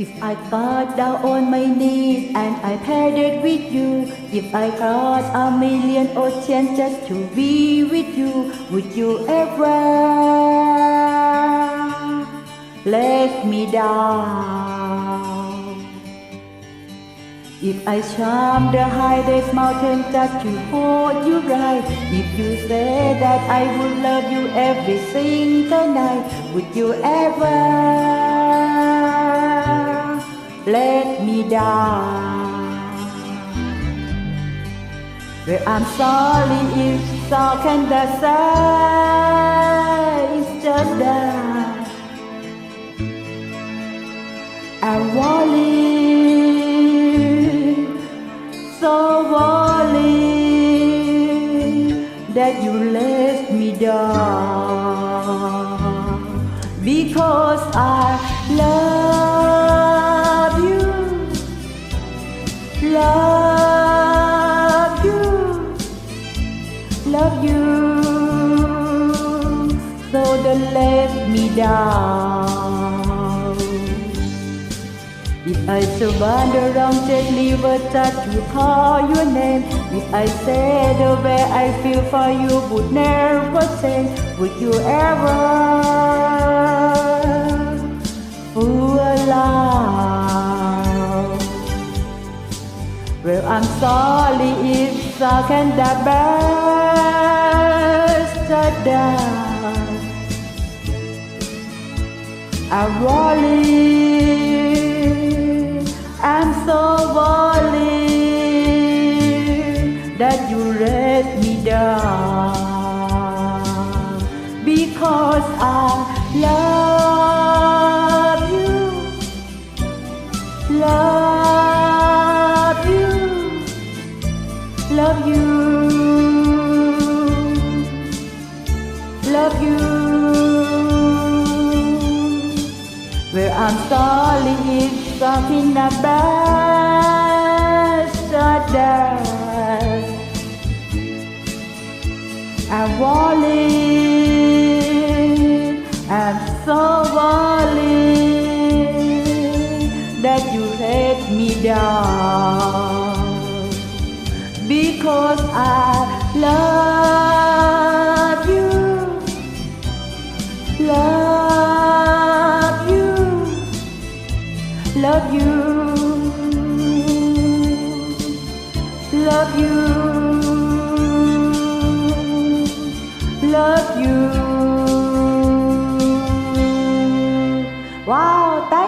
If I got down on my knees and I pleaded with you, if I crossed a million or oceans just to be with you, would you ever let me down? If I climb the highest mountain just to hold you right, if you say that I would love you every single night, would you ever let me down? Well, I'm sorry if so can the say it's just that I'm worried, so worried that you let me down because I love so let me down. If I surrender wrong gently but just to call your name If I say the way I feel for you would never change Would you ever fool? Well I'm sorry if I can the best down I'm worried, I'm so worried that you let me down. Because I love you, love you, love you, I'm sorry if something about that I'm worried, I'm so worried that you let me down because I love you, love love you, love you, love you. Why?